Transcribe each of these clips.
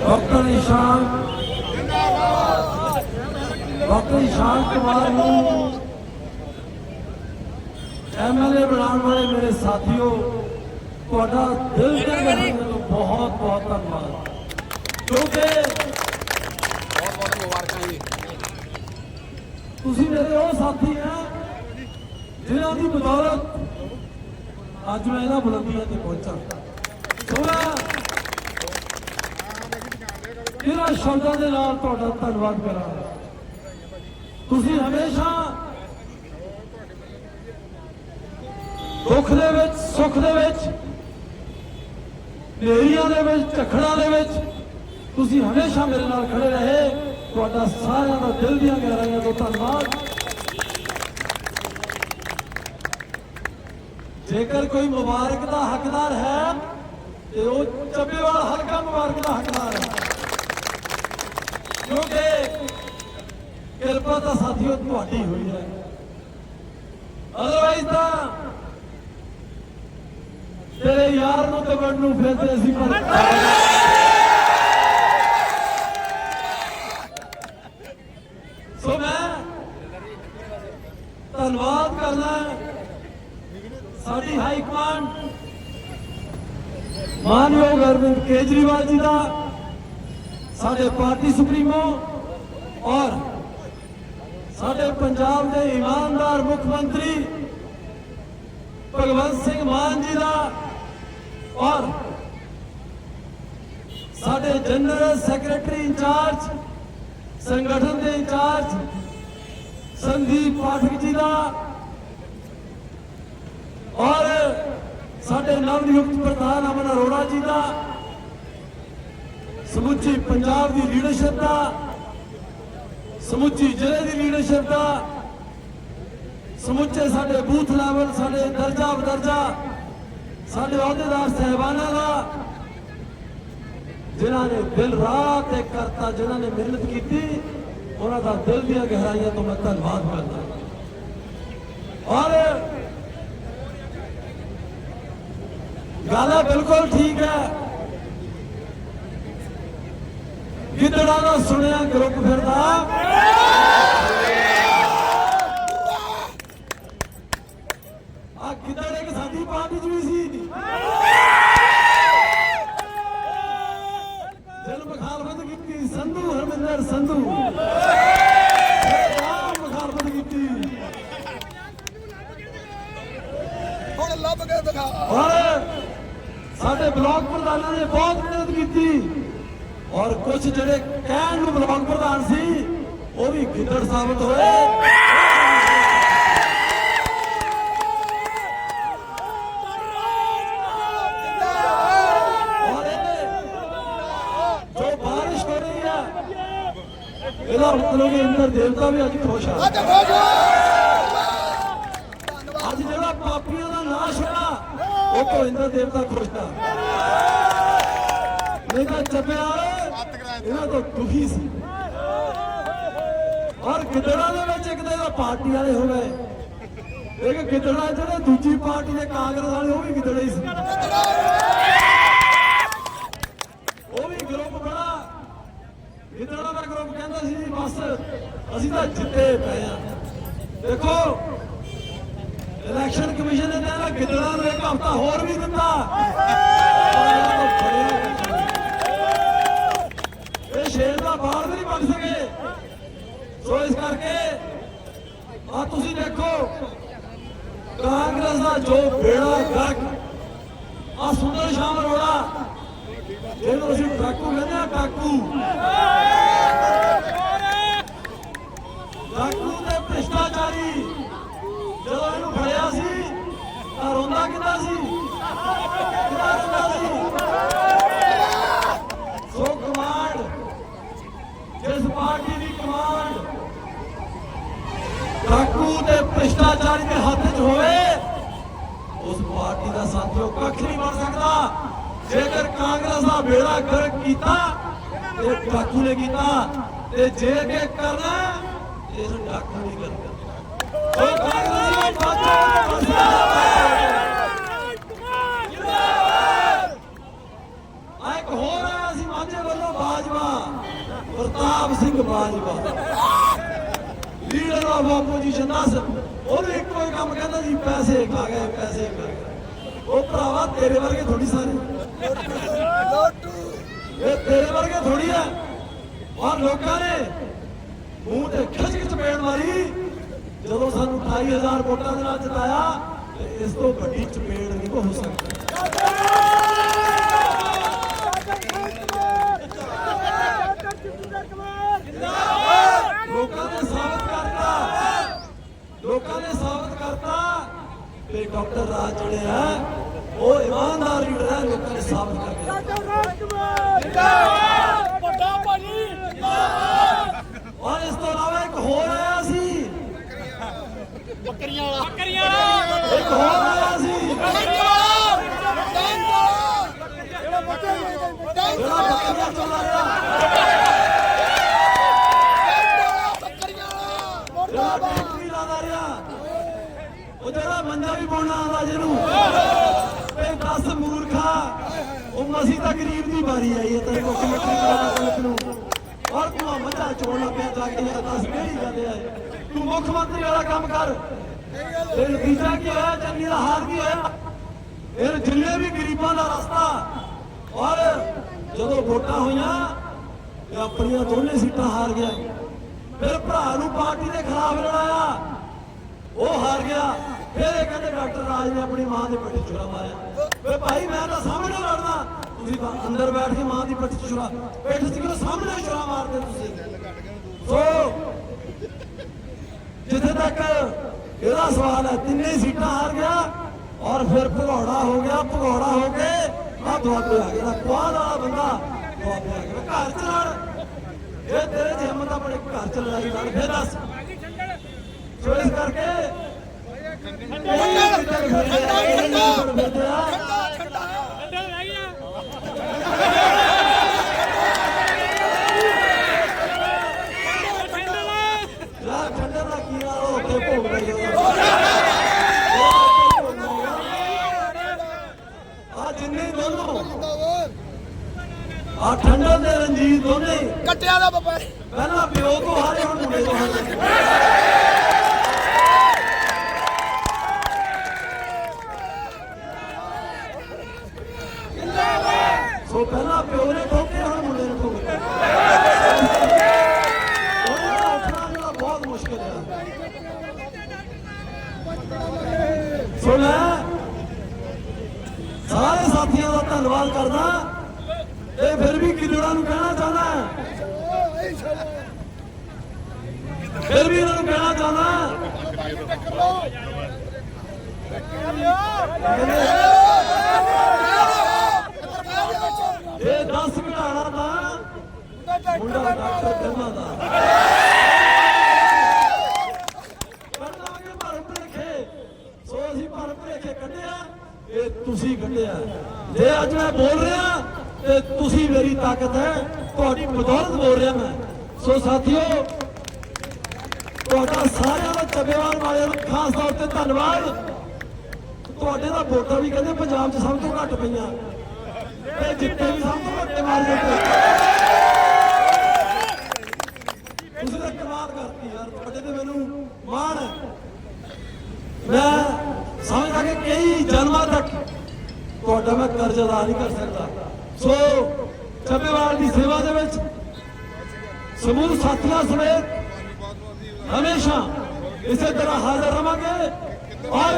Doctor ਨਿਸ਼ਾਨ doctor ਨਿਸ਼ਾਨ ਕੁਮਾਰ ਨੂੰ ਐਮਐਲਏ ਬਣਾਉਣ ਵਾਲੇ ਮੇਰੇ ਸਾਥੀਓ ਤੁਹਾਡਾ ਦਿਲ ਦੇ ਤੋਂ ਬਹੁਤ ਬਹੁਤ ਧੰਨਵਾਦ ਕਿਉਂਕਿ ਬਹੁਤ ਬਹੁਤ ਮੁਬਾਰਕਾਂ ਜੀ ਤੁਸੀਂ ਮੇਰੇ ਉਹ ਸਾਥੀ ਆ ਜਿਨ੍ਹਾਂ ਦੀ ਬਦੌਲਤ ਅੱਜ ਮੈਂ ਇਹਨਾਂ ਬੁਲੰਦੀਆਂ ਤੇ ਪਹੁੰਚਾ ਸੋ ਮੈਂ ਇਹਨਾਂ ਸ਼ਬਦਾਂ ਦੇ ਨਾਲ ਤੁਹਾਡਾ ਧੰਨਵਾਦ ਕਰਾਂ ਤੁਸੀਂ ਹਮੇਸ਼ਾ ਦੁੱਖ ਦੇ ਵਿੱਚ, ਸੁੱਖ ਦੇ ਵਿੱਚ ਨੇਰੀਆਂ ਦੇ ਵਿੱਚ, ਝਖੜਾਂ ਦੇ ਵਿੱਚ ਤੁਸੀਂ ਹਮੇਸ਼ਾ ਮੇਰੇ ਨਾਲ ਖੜੇ ਰਹੇ। ਤੁਹਾਡਾ ਸਾਰਿਆਂ ਦਾ ਦਿਲ ਦੀਆਂ ਗਹਿਰਾਈਆਂ ਤੋਂ ਧੰਨਵਾਦ। ਜੇਕਰ ਕੋਈ ਮੁਬਾਰਕ ਦਾ ਹੱਕਦਾਰ ਹੈ, ਤੇ ਉਹ ਚੱਬੇਵਾਲ ਹਲਕਾ ਮੁਬਾਰਕ ਦਾ ਹੱਕਦਾਰ ਹੈ। ਕਿਉਂਕਿ ਕਿਰਪਾ ਤਾਂ ਸਾਥੀਓ ਤੁਹਾਡੀ ਹੋਈ ਹੈ। ਅਦਰਵਾਈਜ਼ ਤਾਂ ਤੇਰੇ ਯਾਰ ਨੂੰ ਤੇ ਵੜ ਨੂੰ ਫਿਰਦੇ ਸੀ ਪਰ ਸੋ ਮੈਂ ਧੰਨਵਾਦ ਕਰਦਾ ਸਾਡੀ ਹਾਈ ਕਮਾਂਡ ਮਾਨਯੋਗ ਅਰਵਿੰਦ ਕੇਜਰੀਵਾਲ ਜੀ ਦਾ। ਸਾਡੇ ਪਾਰਟੀ ਸੁਪਰੀਮੋ ਔਰ ਸਾਡੇ ਪੰਜਾਬ ਦੇ ਇਮਾਨਦਾਰ ਮੁੱਖ ਮੰਤਰੀ ਭਗਵੰਤ ਸਿੰਘ ਮਾਨ ਜੀ ਦਾ ਔਰ ਸਾਡੇ ਜਨਰਲ ਸੈਕਟਰੀ ਇੰਚਾਰਜ, ਸੰਗਠਨ ਦੇ ਇੰਚਾਰਜ, ਸੰਦੀਪ ਪਾਠਕ ਜੀ ਦਾ ਔਰ ਸਾਡੇ ਨਵ ਨਿਯੁਕਤ ਪ੍ਰਧਾਨ ਅਮਨ ਅਰੋੜਾ ਜੀ ਦਾ ਸਮੁੱਚੀ ਪੰਜਾਬ ਦੀ ਲੀਡਰਸ਼ਿਪ ਦਾ ਸਮੁੱਚੀ ਜ਼ਿਲ੍ਹੇ ਦੀ ਲੀਡਰਸ਼ਿਪ ਦਾ ਸਮੁੱਚੇ ਸਾਡੇ ਬੂਥ ਲੈਵਲ ਸਾਡੇ ਦਰਜਾ ਬਦਰਜਾ ਸਾਡੇ ਅਹੁਦੇਦਾਰ ਸਹਿਬਾਨਾਂ ਦਾ ਜਿਨ੍ਹਾਂ ਨੇ ਦਿਲ ਰਾਤ ਇੱਕ ਕਰਤਾ ਜਿਨ੍ਹਾਂ ਨੇ ਮਿਹਨਤ ਕੀਤੀ ਉਹਨਾਂ ਦਾ ਦਿਲ ਦੀਆਂ ਗਹਿਰਾਈਆਂ ਤੋਂ ਮੈਂ ਧੰਨਵਾਦ ਕਰਦਾ ਔਰ ਗੱਲ ਬਿਲਕੁਲ ਠੀਕ ਹੈ ਗਿੱਦੜਾਂ ਦਾ ਸੁਣਿਆ ਗਰੁੱਪ ਫਿਰਦਾ। ਆ ਗਿੱਦੜ ਇੱਕ ਸਾਡੀ ਪਾਰਟੀ ਚ ਵੀ ਸੀ। ਜਨ ਮੁਖਾਲਫਤ ਕੀਤੀ ਸੰਧੂ ਹਰਮਿੰਦਰ ਸੰਧੂ। ਮੁਖਾਲਫਤ ਕੀਤੀ। ਹੁਣ ਲੱਭ ਕੇ ਦਿਖਾ। ਔਰ ਸਾਡੇ ਬਲਾਕ ਪ੍ਰਧਾਨਾਂ ਨੇ ਬਹੁਤ ਮਿਹਨਤ ਕੀਤੀ। ਔਰ ਕੁਝ ਜਿਹੜੇ ਕਹਿਣ ਨੂੰ ਬਲਾਕ ਪ੍ਰਧਾਨ ਸੀ ਉਹ ਵੀ ਗਿੱਦੜ ਸਾਬਤ ਹੋਏ। ਜੋ ਬਾਰਿਸ਼ ਹੋ ਰਹੀ ਹੈ ਇਹਦਾ ਮਤਲਬ ਇੰਦਰ ਦੇਵਤਾ ਵੀ ਅੱਜ ਖੁਸ਼ ਆ। ਅੱਜ ਜਿਹੜਾ ਪਾਪੀਆਂ ਦਾ ਨਾਸ਼ ਹੋਇਆ ਉਹ ਤੋਂ ਇੰਦਰ ਦੇਵਤਾ ਖੁਸ਼ ਆ। ਨਹੀਂ ਤਾਂ ਚੱਪਿਆ ਇਹਨਾਂ ਤੋਂ ਦੁਖੀ ਸੀ। ਔਰ ਗਿੱਦੜਾਂ ਦੇ ਵਿੱਚ ਇੱਕ ਤਾਂ ਪਾਰਟੀ ਵਾਲੇ ਹੋ ਗਏ। ਇੱਕ ਗਿੱਦੜਾ ਜਿਹੜੇ ਦੂਜੀ ਪਾਰਟੀ ਦੇ ਕਾਂਗਰਸ ਵਾਲੇ, ਉਹ ਵੀ ਗਿੱਦੜੇ ਹੀ ਸੀ। ਉਹ ਵੀ ਗਰੁੱਪ ਬੜਾ ਗਿੱਦੜਾਂ ਦਾ ਗਰੁੱਪ ਕਹਿੰਦਾ ਸੀ ਜੀ ਬਸ ਅਸੀਂ ਤਾਂ ਜਿੱਤੇ ਪਏ ਆ ਦੇਖੋ ਇਲੈਕਸ਼ਨ ਕਮਿਸ਼ਨ ਨੇ ਤਾਂ ਗਿੱਦੜਾਂ ਨੂੰ ਇੱਕ ਹਫ਼ਤਾ ਹੋਰ ਵੀ ਦਿੱਤਾ। ਇਹ ਵੀ ਨਹੀਂ ਬਣ ਸਕੇ। ਸੋ ਇਸ ਕਰਕੇ ਆ ਤੁਸੀਂ ਦੇਖੋ, ਕਾਂਗਰਸ ਦਾ ਜੋ ਬੇੜਾ ਗਰਕ, ਆ ਸੁੰਦਰ ਸ਼ਾਮ ਅਰੋੜਾ, ਜਿਹਨੂੰ ਅਸੀਂ ਟਾਕੂ ਕਹਿੰਦੇ ਆ ਟਾਕੂ ਟਾਕੂ ਤੇ ਭ੍ਰਿਸ਼ਟਾਚਾਰੀ ਜਦੋਂ ਇਹਨੂੰ ਫੜਿਆ ਸੀ, ਤਾਂ ਰੋਂਦਾ ਕਿੰਨਾ ਸੀ ਕਿੰਨਾ ਰੋਂਦਾ ਸੀ ਸੋ ਕਮਾਂਡ ਜਿਸ ਪਾਰਟੀ ਦੀ ਕਮਾਂਡ ਡਾਕੂ ਤੇ ਭ੍ਰਿਸ਼ਟਾਚਾਰੀ ਦੇ ਹੱਥ 'ਚ ਹੋਵੇ, ਉਸ ਪਾਰਟੀ ਦਾ ਸਾਥੀਓ ਕੱਖ ਨਹੀਂ ਬਣ ਸਕਦਾ। ਜੇਕਰ ਕਾਂਗਰਸ ਦਾ ਬੇੜਾ ਗਰਕ ਕੀਤਾ ਤੇ ਡਾਕੂ ਨੇ ਕੀਤਾ ਤੇ ਜੇ ਕੇ ਕਰਨਾ, ਇਸ ਡਾਕੂ ਨਹੀਂ ਕਰਨਾ ਉਹ ਕਾਂਗਰਸ ਨੂੰ ਬਾਜੋ ਜਿੰਨਾ ਸ ਉਹਨੂੰ ਇੱਕੋ ਹੀ ਕੰਮ ਕਹਿੰਦਾ ਜੀ ਪੈਸੇ ਖਾ ਗਏ ਪੈਸੇ ਖਾ ਗਏ ਉਹ ਭਰਾਵਾ ਤੇਰੇ ਵਰਗੇ ਥੋੜੀ ਸਾਰੇ ਲੋਟੂ ਇਹ ਤੇਰੇ ਵਰਗੇ ਥੋੜੀ ਆ ਔਰ ਲੋਕਾਂ ਨੇ ਮੂੰਹ ਤੇ ਖਿੱਚ ਖਿੱਚ ਪੇੜ ਮਾਰੀ ਜਦੋਂ ਸਾਨੂੰ 28000 ਵੋਟਾਂ ਦੇ ਨਾਲ ਜਿਤਾਇਆ ਤੇ ਇਸ ਤੋਂ ਵੱਡੀ ਚਪੇੜ ਨਹੀਂ ਕੋ ਹੋ ਸਕਦੀ ਲੋਕਾਂ ਨੇ ਸਾਬਤ ਕਰਤਾ ਲੋਕਾਂ ਨੇ ਸਾਬਤ ਕਰਤਾ ਕਿ ਡਾਕਟਰ ਰਾਜ ਜਿਹੜੇ ਆ ਉਹ ਇਮਾਨਦਾਰ ਲੀਡਰ ਹੈ ਲੋਕਾਂ ਨੇ ਸਾਬਤ ਕਰਕੇ ਔਰ ਇਸ ਤੋਂ ਇਲਾਵਾ ਇੱਕ ਹੋਰ ਆਇਆ ਸੀ। ਬੱਕਰੀਆਂ ਵਾਲਾ। ਇੱਕ ਹੋਰ ਆਇਆ ਸੀ। ਜਿਹੜਾ ਬੱਕਰੀਆਂ ਚੋਲਾ ਰਿਹਾ। ਜਿਹੜਾ ਬੈਟਰੀ ਲਾਦਾ ਰਿਹਾ। ਉਹ ਜਿਹੜਾ ਮੰਜਾ ਵੀ ਪਾਉਣਾ ਆਉਂਦਾ ਜਿਹਨੂੰ। ਤੇ 10 ਮੂਰਖਾ। ਉਹ ਮਸੀ ਤਾਂ ਗਰੀਬ ਦੀ ਵਾਰੀ ਆਈ ਹੈ, ਤੇਰੇ ਮੁੱਖ ਮੰਤਰੀ ਦਾ ਕੋਲ ਨੂੰ ਔਰ ਤੂੰ ਮੰਜਾ ਚੋਣ ਲੱਗਿਆ ਜਾ ਕੇ ਦੱਸ ਕਿਹੜੀ ਗੱਲ ਹੈ? ਤੂੰ ਮੁੱਖ ਮੰਤਰੀ ਵਾਲਾ ਕੰਮ ਕਰ। ਤੇ ਨਤੀਜਾ ਕੀ ਹੋਇਆ? ਚੰਨੀ ਦਾ ਹਾਲ ਕੀ ਹੋਇਆ? ਇਹ ਜਿੰਨੇ ਵੀ ਗਰੀਬਾਂ ਦਾ ਰਸਤਾ। ਔਰ ਜਦੋਂ ਵੋਟਾਂ ਹੋਈਆਂ ਇਹ ਆਪਣੀਆਂ ਦੋਨੇ ਸੀਟਾਂ ਹਾਰ ਗਿਆ ਫਿਰ ਭਰਾ ਨੂੰ ਪਾਰਟੀ ਦੇ ਖਿਲਾਫ ਲੜਾਇਆ। ਉਹ ਹਾਰ ਗਿਆ। ਫਿਰ ਇਹ ਕਹਿੰਦੇ ਡਾਕਟਰ ਰਾਜ ਨੇ ਆਪਣੀ ਮਾਂ ਦੇ ਪੱਟੀ ਛੁਰਾ ਮਾਰਿਆ। ਵੇ ਭਾਈ, ਮੈਂ ਤਾਂ ਸਾਹਮਣੇ ਲੜਨਾ ਤੁਸੀਂ ਤਾਂ ਅੰਦਰ ਬੈਠ ਕੇ ਮਾਂ ਦੀ ਪੱਟੀ ਛੁਰਾ ਪਿੱਠ ਸੀ ਕਿਉਂ ਸਾਹਮਣੇ ਛੁਰਾ ਮਾਰਦੇ ਤੁਸੀਂ? ਸੋ, ਜਿੱਥੇ ਤੱਕ ਇਹਦਾ ਸਵਾਲ ਹੈ, ਤਿੰਨੇ ਸੀਟਾਂ ਹਾਰ ਗਿਆ ਔਰ ਫਿਰ ਭਗੌੜਾ ਹੋ ਗਿਆ, ਭਗੌੜਾ ਹੋ ਕੇ ਆ ਦੁਆਬੇ ਆ ਗਿਆ ਕੁਆਦ ਵਾਲਾ ਬੰਦਾ ਦੁਆਬੇ ਆ ਗਿਆ। ਘਰ ਚ ਲੜ। ਇਹ ਤੇਰੇ ਚ ਹਿੰਮਤ ਆਪਣੇ ਘਰ ਚ ਲੜਾਈ ਲੜ। ਫੇਰ ਦੱਸ। ਇਸ ਕਰਕੇ। ਯਾਰ ਠੰਡੇ ਦਾ ਕੀ ਨਾਲ ਉਹ ਉੱਥੇ ਭੋਗ ਰਹੀ ਆ ਜਿੰਨੇ ਦੋਨੋਂ। ਆ ਠੰਡਾ ਤੇ ਰਣਜੀਤ ਦੋਨੇ। ਕੱਟਿਆ ਦਾ ਬੱਬਾ ਪਹਿਲਾਂ ਪਿਓ ਤੋਂ ਹਾਰੇ ਹੁਣ ਮੁੰਡੇ ਤੋਂ ਹਾਰੇ ਸੋ ਪਹਿਲਾਂ ਪਿਓ ਨੇ ਠੋਕੇ ਹੁਣ ਮੁੰਡੇ ਨੇ ਠੋਕੇ ਉਹਨੇ ਦਾ ਉੱਠਣਾ ਜਿਹੜਾ ਬਹੁਤ ਮੁਸ਼ਕਿਲ ਹੈ ਸੋ ਮੈਂ ਸਾਰੇ ਸਾਥੀਆਂ ਦਾ ਧੰਨਵਾਦ ਕਰਦਾ ਤੇ ਫਿਰ ਵੀ ਕਿਦੜਾ ਨੂੰ ਕਹਿਣਾ ਚਾਹੁੰਦਾ ਫਿਰ ਵੀ ਇਹਨਾਂ ਨੂੰ ਕਹਿਣਾ ਚਾਹੁੰਦਾ ਇਹ 10 ਘਟਾਣਾ ਤਾਂ ਮੁੰਡਾ ਡਾਕਟਰ ਕਹਿੰਦਾ ਦਾ। ਕੱਢਾਂਗੇ ਭਰਮ ਭੁਲੇਖੇ, ਸੋ ਅਸੀਂ ਭਰਮ ਭੁਲੇਖੇ ਕੱਢਿਆ, ਇਹ ਤੁਸੀਂ ਕੱਢਿਆ। ਜੇ ਅੱਜ ਮੈਂ ਬੋਲ ਰਿਹਾ, ਤੇ ਤੁਸੀਂ ਮੇਰੀ ਤਾਕਤ ਹੈ, ਤੁਹਾਡੀ ਬਦੌਲਤ ਬੋਲ ਰਿਹਾ ਮੈਂ। ਸੋ ਸਾਥੀਓ, ਤੁਹਾਡਾ ਸਾਰਿਆਂ ਦਾ ਚੱਬੇਵਾਲ ਵਾਲਿਆਂ ਨੂੰ ਖਾਸ ਤੌਰ ਤੇ ਧੰਨਵਾਦ। ਤੁਹਾਡੇ ਦਾ ਵੋਟਾਂ ਵੀ ਕਹਿੰਦੇ ਪੰਜਾਬ 'ਚ ਸਭ ਤੋਂ ਘੱਟ ਪਈਆਂ। ਤੇ ਜਿੱਤੇ ਵੀ ਸਭ ਤੋਂ ਘੱਟ ਮਾਰ ਦਿੱਤੇ ਤੁਸੀਂ ਤਾਂ ਕਮਾਲ ਕਰਤੀ ਯਾਰ, ਤੁਹਾਡੇ ਤੇ ਮੈਨੂੰ ਮਾਣ ਹੈ। ਮੈਂ ਸਮਝਦਾ ਕਿ ਕਈ ਜਨਮਾਂ ਤੱਕ ਤੁਹਾਡਾ ਮੈਂ ਕਰਜ਼ ਅਦਾ ਨਹੀਂ ਕਰ ਸਕਦਾ। ਸੋ ਚੱਬੇਵਾਲ ਦੀ ਸੇਵਾ ਦੇ ਵਿੱਚ ਸਮੂਹ ਸਾਥੀਆਂ ਸਮੇਤ ਹਮੇਸ਼ਾ ਇਸੇ ਤਰ੍ਹਾਂ ਹਾਜ਼ਰ ਰਵਾਂਗੇ। ਔਰ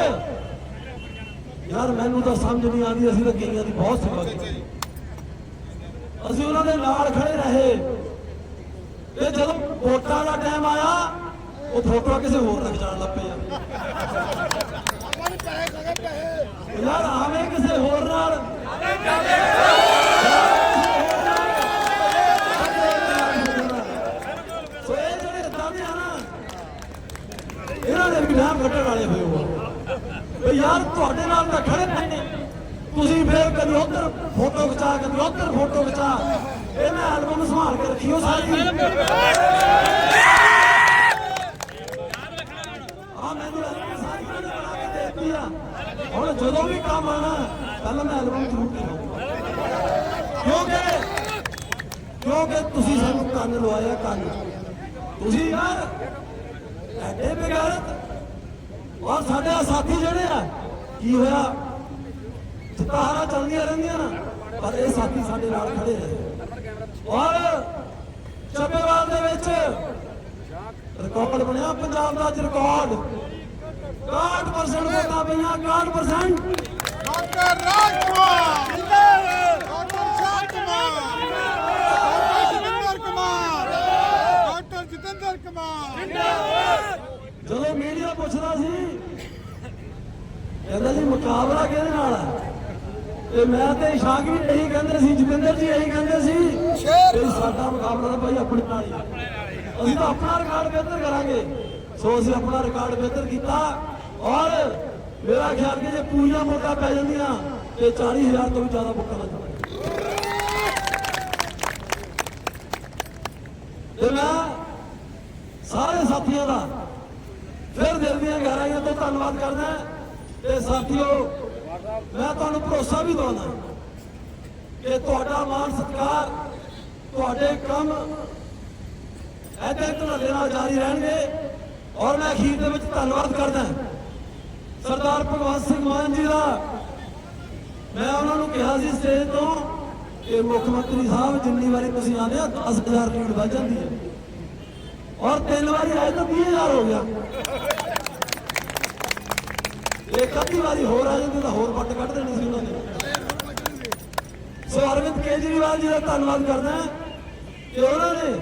ਯਾਰ, ਮੈਨੂੰ ਤਾਂ ਸਮਝ ਨਹੀਂ ਆਉਂਦੀ, ਅਸੀਂ ਤਾਂ ਗਈਆਂ ਦੀ ਬਹੁਤ ਸੇਵਾ ਕੀਤੀ ਅਸੀਂ ਉਹਨਾਂ ਦੇ ਨਾਲ ਖੜੇ ਰਹੇ। ਤੇ ਜਦੋਂ ਵੋਟਾਂ ਦਾ ਟਾਈਮ ਆਇਆ, ਉਹ ਫੋਟੋ ਕਿਸੇ ਹੋਰ ਨਾਲ ਜਾਣ ਲੱਗ ਪਏ ਆ। ਯਾਰ ਆਵੇਂ ਕਿਸੇ ਹੋਰ ਨਾਲ ਸੋ ਇਹ ਜਿਹੜੇ ਇਦਾਂ ਦੇ ਆ ਨਾ ਇਹਨਾਂ ਦੇ ਵੀ ਨਾਮ ਕੱਢਣ ਵਾਲੇ ਹੋਏ ਹੋ ਵੀ ਯਾਰ ਤੁਹਾਡੇ ਨਾਲ ਤਾਂ ਖੜੇ ਪਏ ਨੇ ਤੁਸੀਂ ਫੇਰ ਕਦੀ ਉੱਧਰ ਫੋਟੋ ਖਿਚਾ ਕਦੀ ਉੱਧਰ ਫੋਟੋ ਖਿਚਾ ਇਹ ਮੈਂ ਐਲਬਮ ਸੰਭਾਲ ਕੇ ਰੱਖੀ ਉਹ ਸਾਰੀ ਆ ਮੈਨੂੰ ਐਲਬਮ ਸਾਰੀ ਉਹਨਾਂ ਨੇ ਬਣਾ ਕੇ ਦੇ ਦਿੱਤੀ ਆ ਹੁਣ ਜਦੋਂ ਵੀ ਕੰਮ ਆਣਾ ਪਹਿਲਾਂ ਮੈਂ ਐਲਬਮ ਜ਼ਰੂਰ ਦਿਖਾਉਂਗਾ ਕਿਉਂਕਿ ਕਿਉਂਕਿ ਤੁਸੀਂ ਸਾਨੂੰ ਕੰਨ ਲਵਾਇਆ, ਕੰਨ। ਤੁਸੀਂ ਯਾਰ, ਐਡੇ ਬੇਗਾਰਤ। ਔਰ ਸਾਡੇ ਸਾਥੀ ਜਿਹੜੇ ਆ, ਕੀ ਹੋਇਆ? ਚਿਤਾਰਾ ਚੱਲਦੀਆਂ ਰਹਿੰਦੀਆਂ ਨਾ, ਪਰ ਇਹ ਸਾਥੀ ਸਾਡੇ ਨਾਲ ਖੜੇ ਰਹੇ। ਔਰ ਚੱਬੇਵਾਲ ਦੇ ਵਿੱਚ ਰਿਕਾਰਡ ਬਣਿਆ, ਪੰਜਾਬ ਦਾ ਅੱਜ ਰਿਕਾਰਡ 61% ਵੋਟਾਂ ਪਈਆਂ 61% ਡਾਕਟਰ ਰਾਜਕੁਮਾਰ ਜਿੰਦਾਬਾਦ doctor Shahkumar doctor Jatinder Kumar doctor Jatinder Kumar ਜਦੋਂ ਮੀਡੀਆ ਪੁੱਛਦਾ ਸੀ ਕਹਿੰਦਾ ਜੀ ਮੁਕਾਬਲਾ ਕਿਹਦੇ ਨਾਲ ਹੈ ਤੇ ਮੈਂ ਤੇ ਇਸ਼ਾਕ ਵੀ ਇਹੀ ਕਹਿੰਦੇ ਸੀ ਜਤਿੰਦਰ ਜੀ ਇਹੀ ਕਹਿੰਦੇ ਸੀ ਕਿ ਸਾਡਾ ਮੁਕਾਬਲਾ ਤਾਂ ਭਾਈ ਆਪਣੇ ਨਾਲ ਹੈ। ਅਸੀਂ ਤਾਂ ਆਪਣਾ ਰਿਕਾਰਡ ਬਿਹਤਰ ਕਰਾਂਗੇ। ਸੋ ਅਸੀਂ ਆਪਣਾ ਰਿਕਾਰਡ ਬਿਹਤਰ ਕੀਤਾ। ਔਰ ਮੇਰਾ ਖਿਆਲ ਕਿ ਜੇ ਪੂਰੀਆਂ ਵੋਟਾਂ ਪੈ ਜਾਂਦੀਆਂ, ਤੇ 40000 ਤੋਂ ਵੀ ਜ਼ਿਆਦਾ ਵੋਟਾਂ ਲੱਗ ਜਾਣਗੀਆਂ। ਤੇ ਮੈਂ ਸਾਰੇ ਸਾਥੀਆਂ ਦਾ ਫਿਰ ਦਿਲ ਦੀਆਂ ਗਹਿਰਾਈਆਂ ਤੋਂ ਧੰਨਵਾਦ ਕਰਦਾ ਤੇ ਸਾਥੀਓ, ਮੈਂ ਤੁਹਾਨੂੰ ਭਰੋਸਾ ਵੀ ਦਵਾਉਂਦਾ ਕਿ ਤੁਹਾਡਾ ਮਾਣ ਸਤਿਕਾਰ, ਤੁਹਾਡੇ ਕੰਮ ਐਦਾਂ ਧੜੱਲੇ ਨਾਲ ਜਾਰੀ ਰਹਿਣਗੇ। ਔਰ ਮੈਂ ਅਖੀਰ ਦੇ ਵਿੱਚ ਧੰਨਵਾਦ ਕਰਦਾ ਸਰਦਾਰ ਭਗਵੰਤ ਸਿੰਘ ਮਾਨ ਜੀ ਦਾ। ਮੈਂ ਉਹਨਾਂ ਨੂੰ ਕਿਹਾ ਸੀ ਸਟੇਜ ਤੋਂ ਕਿ ਮੁੱਖ ਮੰਤਰੀ ਸਾਹਿਬ, ਜਿੰਨੀ ਵਾਰੀ ਤੁਸੀਂ ਆਉਂਦੇ ਆ 10000 ਲੀਡ ਵੱਧ ਜਾਂਦੀ ਹੈ। ਔਰ ਤਿੰਨ ਵਾਰੀ ਆਏ ਤਾਂ 20000 ਹੋ ਗਿਆ। ਇੱਕ ਅੱਧੀ ਵਾਰੀ ਹੋਰ ਆ ਜਾਂਦੀ ਤਾਂ ਹੋਰ ਵੱਟ ਕੱਢ ਦੇਣੀ ਸੀ ਉਹਨਾਂ ਨੇ। ਸੋ ਅਰਵਿੰਦ ਕੇਜਰੀਵਾਲ ਜੀ ਦਾ ਧੰਨਵਾਦ ਕਰਦਾ ਕਿ ਉਹਨਾਂ ਨੇ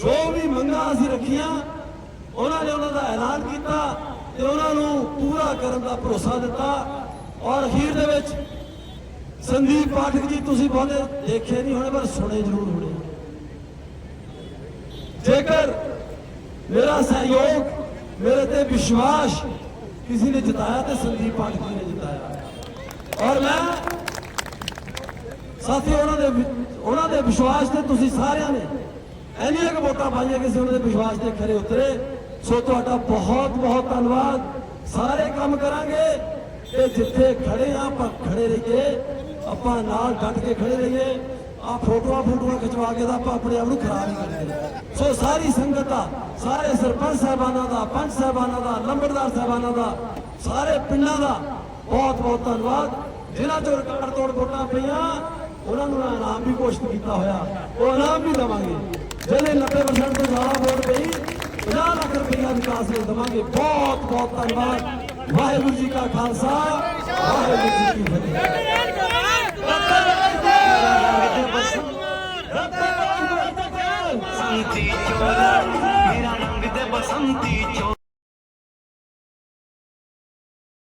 ਜੋ ਵੀ ਮੰਗਾਂ ਅਸੀਂ ਰੱਖੀਆਂ, ਉਹਨਾਂ ਨੇ ਉਹਨਾਂ ਦਾ ਐਲਾਨ ਕੀਤਾ। ਤੇ ਉਹਨਾਂ ਨੂੰ ਪੂਰਾ ਕਰਨ ਦਾ ਭਰੋਸਾ ਦਿੱਤਾ। ਔਰ ਅਖੀਰ ਦੇ ਵਿੱਚ ਸੰਦੀਪ ਪਾਠਕ ਜੀ, ਤੁਸੀਂ ਬਹੁਤੇ ਦੇਖੇ ਨਹੀਂ ਹੋਣੇ, ਪਰ ਸੁਣੇ ਜ਼ਰੂਰ ਹੋਣੇ। ਜੇਕਰ ਮੇਰਾ ਸਹਿਯੋਗ, ਮੇਰੇ ਤੇ ਵਿਸ਼ਵਾਸ ਕਿਸੇ ਨੇ ਜਿਤਾਇਆ, ਤੇ ਸੰਦੀਪ ਪਾਠਕ ਜੀ ਨੇ ਜਿਤਾਇਆ। ਔਰ ਮੈਂ ਸਾਥੀ, ਉਹਨਾਂ ਦੇ ਉਹਨਾਂ ਦੇ ਵਿਸ਼ਵਾਸ ਤੇ ਤੁਸੀਂ ਸਾਰਿਆਂ ਨੇ ਇੰਨੀਆਂ ਕੁ ਵੋਟਾਂ ਪਾਈਆਂ, ਕਿਸੇ ਉਹਨਾਂ ਦੇ ਵਿਸ਼ਵਾਸ ਤੇ ਖਰੇ ਉਤਰੇ। ਸੋ ਤੁਹਾਡਾ ਬਹੁਤ ਬਹੁਤ ਧੰਨਵਾਦ। ਸਾਰੇ ਕੰਮ ਕਰਾਂਗੇ ਤੇ ਜਿੱਥੇ ਖੜੇ ਆ, ਆਪਾਂ ਖੜੇ ਰਹੀਏ। ਆਪਾਂ ਨਾਲ ਡਟ ਕੇ ਖੜੇ ਰਹੀਏ। ਆ ਫੋਟੋਆਂ ਫੋਟੋਆਂ ਖਿਚਵਾ ਕੇ ਤਾਂ ਆਪਾਂ ਆਪਣੇ ਆਪ ਨੂੰ ਖਰਾਬ ਹੀ ਕਰਦੇ ਸੋ ਸਾਰੀ ਸੰਗਤ ਦਾ ਸਾਰੇ ਸਰਪੰਚ ਸਾਹਿਬਾਨਾਂ ਦਾ, ਪੰਚ ਸਾਹਿਬਾਨਾਂ ਦਾ, ਲੰਬੜਦਾਰ ਸਾਹਿਬਾਨਾਂ ਦਾ, ਸਾਰੇ ਪਿੰਡਾਂ ਦਾ ਬਹੁਤ ਬਹੁਤ ਧੰਨਵਾਦ। ਜਿਨ੍ਹਾਂ ਚੋਂ ਰਿਕਾਰਡ ਤੋੜ ਵੋਟਾਂ ਪਈਆਂ, ਉਹਨਾਂ ਨੂੰ ਇਨਾਮ ਵੀ ਘੋਸ਼ਿਤ ਕੀਤਾ ਹੋਇਆ। ਉਹ ਇਨਾਮ ਵੀ ਦਵਾਂਗੇ। ਜਿਹਦੇ 90% ਤੋਂ ਜ਼ਿਆਦਾ ਵੋਟ ਪਈ 50 ਲੱਖ ਰੁਪਈਆ ਵਿਕਾਸ ਲਈ ਦਵਾਂਗੇ, ਬਹੁਤ ਬਹੁਤ ਧੰਨਵਾਦ। ਵਾਹਿਗੁਰੂ ਜੀ ਕਾ ਖਾਲਸਾ, ਵਾਹਿਗੁਰੂ ਜੀ ਕੀ ਫਤਿਹ। ਬਸੰਤੀ ਚੋਲਾ, ਮੇਰਾ ਰੰਗ ਦੇ ਬਸੰਤੀ ਚੋਲਾ।